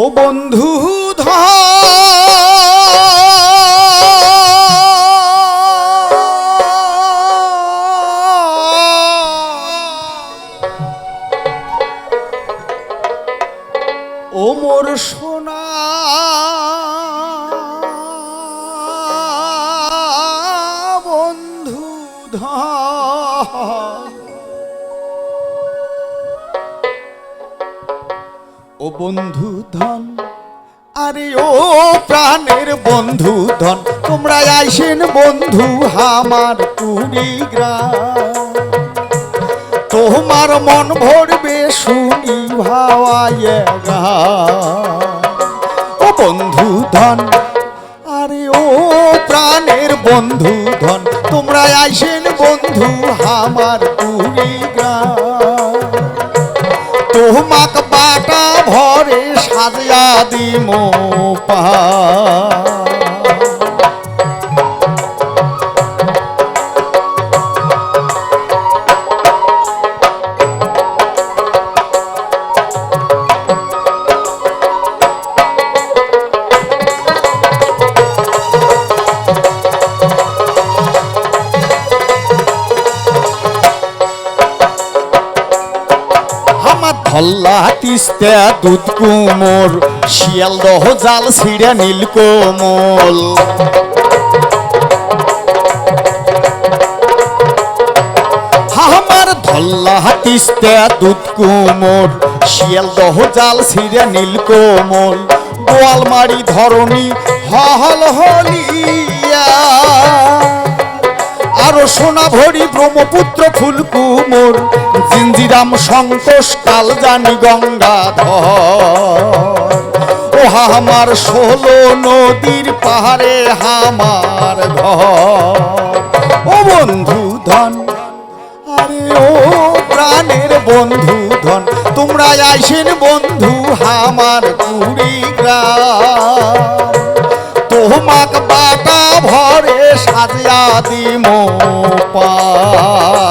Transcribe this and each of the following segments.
ও বন্ধু ও মোর সোনা। বন্ধু ধন ও বন্ধু ধন, আরে ও প্রাণের বন্ধু ধন, তোমরা আইসেন বন্ধু আমার কুড়িগ্রাম তোমার মন ভরবে শুনি ভাওয়ায় ও বন্ধু ধন, আরে ও প্রাণের বন্ধু ধন, তোমরা আইসেন বন্ধু আমার কুড়িগ্রাম তোমাক ভরে সাজিয়া দিম পা তিস্তা দুধ কুমোর, শিয়াল দহ জাল ছিড়ে নীল কোমল। আমার ধল্লা তিস্তা দুধ কুমোর, শিয়াল দহ জাল ছিড়ে নীল কোমল। গোয়ালমারি ধরণী হল হলিয়া। আরও সোনা ভরি ব্রহ্মপুত্র ফুলকুমোর। জিঞ্জিরাম সন্তোষ কাল জানি গঙ্গাধর। ও হামার ষোলো নদীর পাহাড়ে হামার ঘর। ও বন্ধু ধন আরে ও প্রাণের বন্ধু ধন তোমরা আইসেন বন্ধু হামার কুড়িগ্রাম তোমাক বাটা ভরে সাজিয়া দিম পান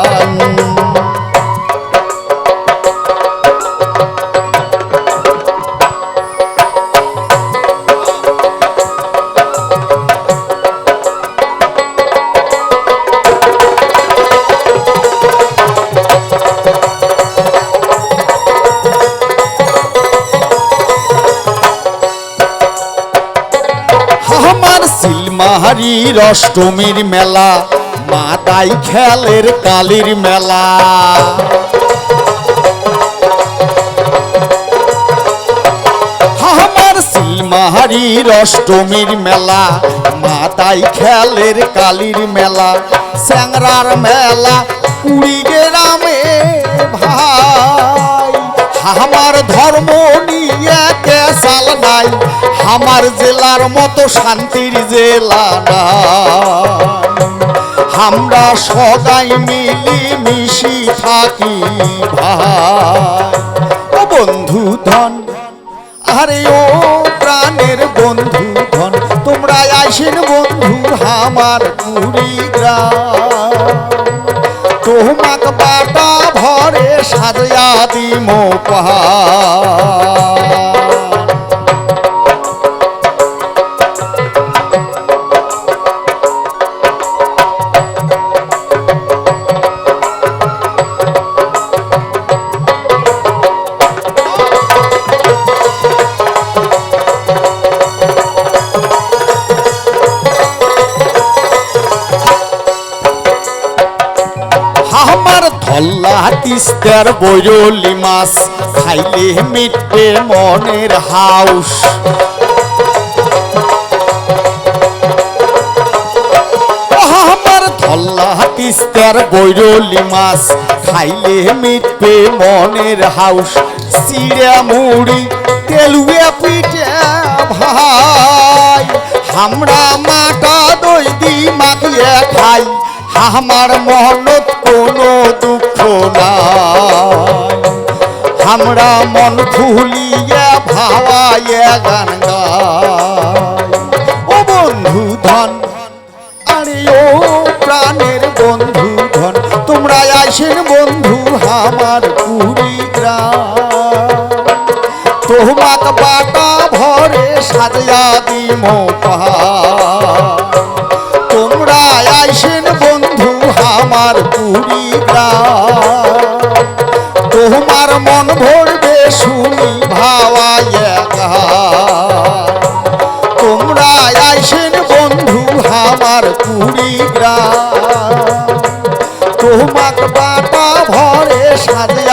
সিলমাহারির অষ্টমীর মেলা, মাতাই খেলের কালীর মেলা। সিলমাহারির অষ্টমীর মেলা, মাতাই খেলের কালীর মেলা। স্যাংরার মেলা কুড়ি গ্রামে ভাই। আমার ধর্ম নিয়ে কেসাল নাই। আমার জেলার মতো শান্তির জেলা আমরা সদাই মিলি মিশি থাকি ভাই। বন্ধু ধন আরে ও প্রাণের বন্ধু ধন তোমরা আইসেন বন্ধু আমার কুড়িগ্রাম। তোমাক আমার ধল্লা তিস্তার বৈরলি মাছ, খাইলে মিটবে মনের হাউস। আমার ধল্লা তিস্তার বৈরলি মাছ, খাইলে মিটবে মনের হাউস। চিড়া মুড়ি, তেলুয়া পিঠে ভাই আমরা মাটা দই দি মাখিয়ে খাই। আমার মনত কোনো দুঃখ নাই। আমরা মন খুলিয়া ভাওয়াইয়া গান ও বন্ধু ধন, আরে ও প্রাণের বন্ধু ধন, তোমরা আসেন বন্ধু আমার গ্রাম। তোমাক বাটা ভরে সাজিয়া দিম তোমরা আইসেন বন্ধু আমার তোমার মন ভরবে শুনি ভাওয়াইয়া তোমরা আইসেন বন্ধু আমার কুড়িগ্রাম। গ্রাম তোমাক বাটা ভরে দিম